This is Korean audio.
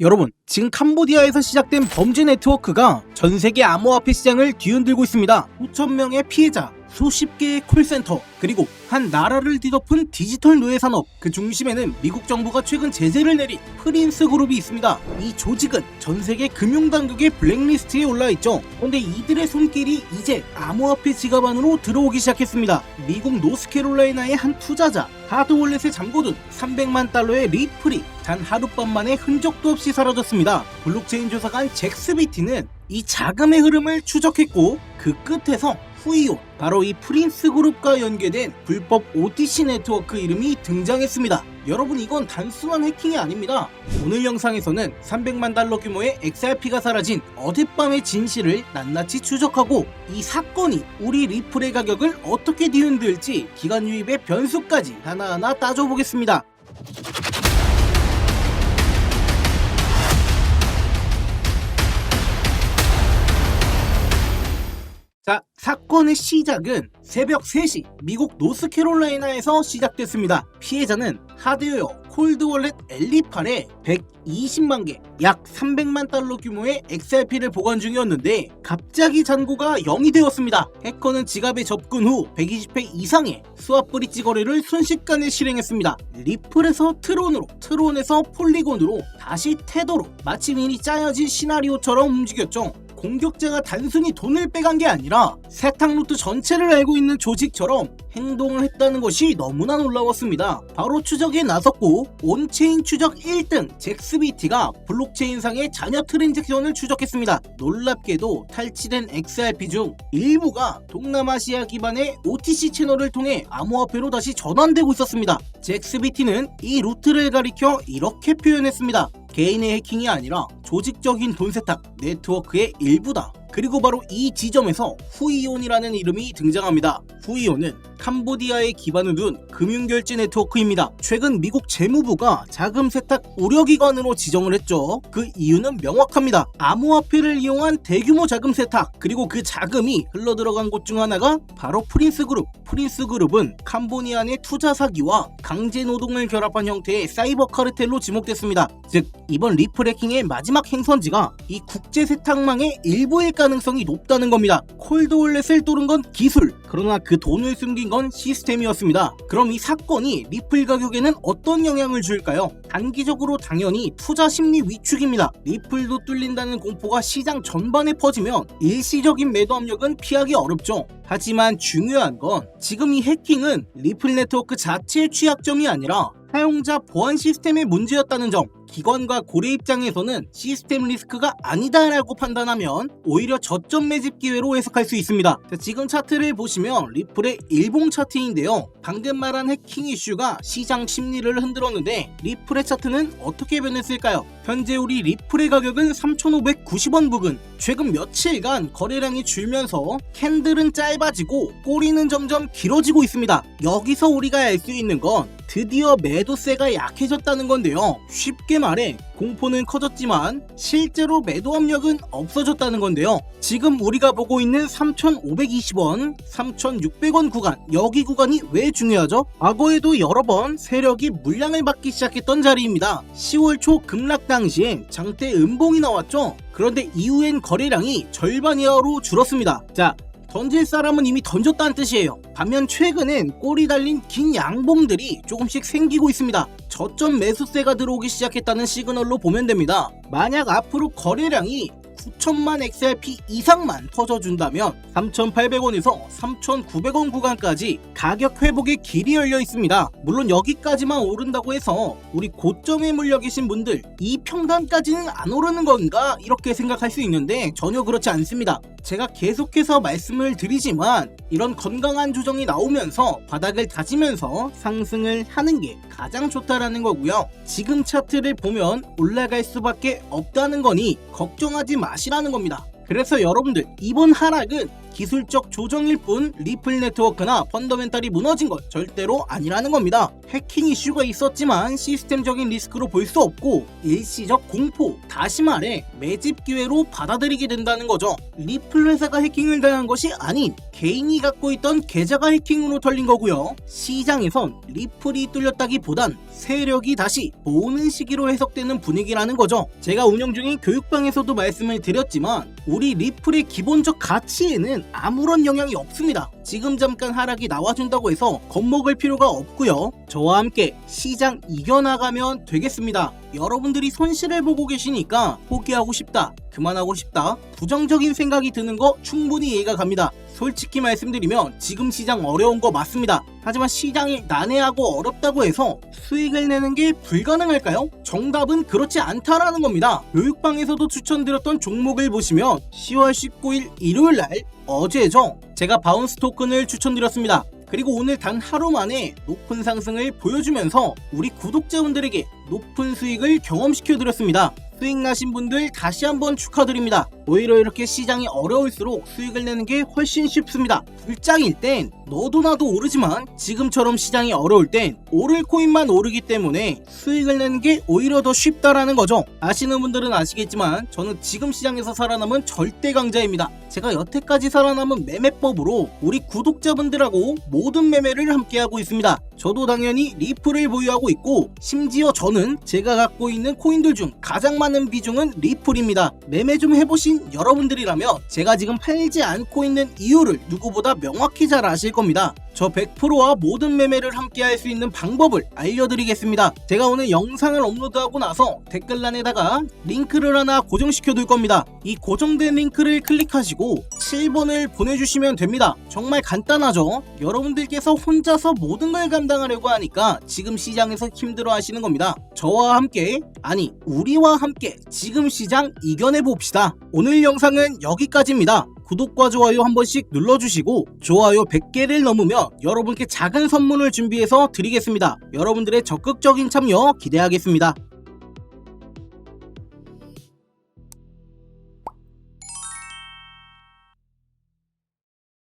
여러분, 지금 캄보디아에서 시작된 범죄 네트워크가 전 세계 암호화폐 시장을 뒤흔들고 있습니다. 수천 명의 피해자, 수십 개의 콜센터, 그리고 한 나라를 뒤덮은 디지털 노예 산업, 그 중심에는 미국 정부가 최근 제재를 내린 프린스 그룹이 있습니다. 이 조직은 전 세계 금융 당국의 블랙리스트에 올라 있죠. 그런데 이들의 손길이 이제 암호화폐 지갑 안으로 들어오기 시작했습니다. 미국 노스캐롤라이나의 한 투자자, 하드월렛에 잠궈둔 300만 달러의 리플이 단 하룻밤 만에 흔적도 없이 사라졌습니다. 블록체인 조사관 잭스비티는 이 자금의 흐름을 추적했고 그 끝에서 후이온 바로 이 프린스 그룹과 연계된 불법 OTC 네트워크 이름이 등장했습니다. 여러분 이건 단순한 해킹이 아닙니다. 오늘 영상에서는 300만 달러 규모의 XRP가 사라진 어젯밤의 진실을 낱낱이 추적하고 이 사건이 우리 리플의 가격을 어떻게 뒤흔들지 기관 유입의 변수까지 하나하나 따져보겠습니다. 자, 사건의 시작은 새벽 3시 미국 노스캐롤라이나에서 시작됐습니다. 피해자는 하드웨어 콜드월렛 엘리팔에 120만 개, 약 300만 달러 규모의 XRP를 보관 중이었는데 갑자기 잔고가 0이 되었습니다. 해커는 지갑에 접근 후 120회 이상의 스왑 브릿지 거래를 순식간에 실행했습니다. 리플에서 트론으로, 트론에서 폴리곤으로, 다시 테더로 마치 미니 짜여진 시나리오처럼 움직였죠. 공격자가 단순히 돈을 빼간 게 아니라 세탁 루트 전체를 알고 있는 조직처럼 행동을 했다는 것이 너무나 놀라웠습니다. 바로 추적에 나섰고 온체인 추적 1등 잭스비티가 블록체인상의 잔여 트랜잭션을 추적했습니다. 놀랍게도 탈취된 XRP 중 일부가 동남아시아 기반의 OTC 채널을 통해 암호화폐로 다시 전환되고 있었습니다. 잭스비티는 이 루트를 가리켜 이렇게 표현했습니다. 개인의 해킹이 아니라 조직적인 돈 세탁 네트워크의 일부다. 그리고 바로 이 지점에서 후이온이라는 이름이 등장합니다. 후이온은 캄보디아에 기반을 둔 금융결제 네트워크입니다. 최근 미국 재무부가 자금 세탁 우려기관으로 지정을 했죠. 그 이유는 명확합니다. 암호화폐를 이용한 대규모 자금 세탁 그리고 그 자금이 흘러들어간 곳 중 하나가 바로 프린스 그룹. 프린스 그룹은 캄보디아 내 투자 사기와 강제 노동을 결합한 형태의 사이버 카르텔로 지목됐습니다. 즉 이번 리플 해킹의 마지막 행선지가 이 국제 세탁망의 일부일 가능성이 높다는 겁니다. 콜드월렛을 뚫은 건 기술, 그러나 그 돈을 숨긴 건 시스템이었습니다. 그럼 이 사건이 리플 가격에는 어떤 영향을 줄까요? 단기적으로 당연히 투자 심리 위축입니다. 리플도 뚫린다는 공포가 시장 전반에 퍼지면 일시적인 매도 압력은 피하기 어렵죠. 하지만 중요한 건 지금 이 해킹은 리플 네트워크 자체의 취약점이 아니라 사용자 보안 시스템의 문제였다는 점. 기관과 고래 입장에서는 시스템 리스크가 아니다라고 판단하면 오히려 저점 매집 기회로 해석할 수 있습니다. 자, 지금 차트를 보시면 리플의 일봉 차트인데요. 방금 말한 해킹 이슈가 시장 심리를 흔들었는데 리플의 차트는 어떻게 변했을까요? 현재 우리 리플의 가격은 3,590원 부근. 최근 며칠간 거래량이 줄면서 캔들은 짧아지고 꼬리는 점점 길어지고 있습니다. 여기서 우리가 알 수 있는 건 드디어 매도세가 약해졌다는 건데요. 쉽게 말해 공포는 커졌지만 실제로 매도 압력은 없어졌다는 건데요. 지금 우리가 보고 있는 3,520원, 3,600원 구간 여기 구간이 왜 중요하죠? 과거에도 여러 번 세력이 물량을 받기 시작했던 자리입니다. 10월 초 급락 당시엔 장대 음봉이 나왔죠. 그런데 이후엔 거래량이 절반 이하로 줄었습니다. 자, 던질 사람은 이미 던졌다는 뜻이에요. 반면 최근엔 꼬리 달린 긴 양봉들이 조금씩 생기고 있습니다. 저점 매수세가 들어오기 시작했다는 시그널로 보면 됩니다. 만약 앞으로 거래량이 9천만 XRP 이상만 터져준다면 3,800원에서 3,900원 구간까지 가격 회복의 길이 열려 있습니다. 물론 여기까지만 오른다고 해서 우리 고점에 물려 계신 분들 이 평단까지는 안 오르는 건가 이렇게 생각할 수 있는데 전혀 그렇지 않습니다. 제가 계속해서 말씀을 드리지만 이런 건강한 조정이 나오면서 바닥을 다지면서 상승을 하는 게 가장 좋다라는 거고요. 지금 차트를 보면 올라갈 수밖에 없다는 거니 걱정하지 마 시라는 겁니다. 그래서 여러분들 이번 하락은 기술적 조정일 뿐 리플 네트워크나 펀더멘탈이 무너진 것 절대로 아니라는 겁니다. 해킹 이슈가 있었지만 시스템적인 리스크로 볼 수 없고 일시적 공포, 다시 말해 매집 기회로 받아들이게 된다는 거죠. 리플 회사가 해킹을 당한 것이 아닌 개인이 갖고 있던 계좌가 해킹으로 털린 거고요. 시장에선 리플이 뚫렸다기보단 세력이 다시 모으는 시기로 해석되는 분위기라는 거죠. 제가 운영 중인 교육방에서도 말씀을 드렸지만 우리 리플의 기본적 가치에는 아무런 영향이 없습니다. 지금 잠깐 하락이 나와준다고 해서 겁먹을 필요가 없고요. 저와 함께 시장 이겨나가면 되겠습니다. 여러분들이 손실을 보고 계시니까 포기하고 싶다, 그만하고 싶다, 부정적인 생각이 드는 거 충분히 이해가 갑니다. 솔직히 말씀드리면 지금 시장 어려운 거 맞습니다. 하지만 시장이 난해하고 어렵다고 해서 수익을 내는 게 불가능할까요? 정답은 그렇지 않다라는 겁니다. 교육방에서도 추천드렸던 종목을 보시면 10월 19일 일요일 날 어제죠. 제가 바운스 토큰을 추천드렸습니다. 그리고 오늘 단 하루 만에 높은 상승을 보여주면서 우리 구독자분들에게 높은 수익을 경험시켜 드렸습니다. 수익 나신 분들 다시 한번 축하드립니다. 오히려 이렇게 시장이 어려울수록 수익을 내는 게 훨씬 쉽습니다. 불장일 땐 너도 나도 오르지만 지금처럼 시장이 어려울 땐 오를 코인만 오르기 때문에 수익을 내는 게 오히려 더 쉽다라는 거죠. 아시는 분들은 아시겠지만 저는 지금 시장에서 살아남은 절대 강자입니다. 제가 여태까지 살아남은 매매법으로 우리 구독자분들하고 모든 매매를 함께하고 있습니다. 저도 당연히 리플을 보유하고 있고 심지어 저는 제가 갖고 있는 코인들 중 가장 많은 비중은 리플입니다. 매매 좀 해보신 여러분들이라면 제가 지금 팔지 않고 있는 이유를 누구보다 명확히 잘 아실 겁니다. 저 100%와 모든 매매를 함께 할 수 있는 방법을 알려드리겠습니다. 제가 오늘 영상을 업로드하고 나서 댓글란에다가 링크를 하나 고정시켜 둘 겁니다. 이 고정된 링크를 클릭하시고 7번을 보내주시면 됩니다. 정말 간단하죠? 여러분들께서 혼자서 모든 걸 감당하려고 하니까 지금 시장에서 힘들어 하시는 겁니다. 저와 함께, 아니, 우리와 함께 지금 시장 이겨내 봅시다. 오늘 영상은 여기까지입니다. 구독과 좋아요 한 번씩 눌러주시고 좋아요 100개를 넘으면 여러분께 작은 선물을 준비해서 드리겠습니다. 여러분들의 적극적인 참여 기대하겠습니다.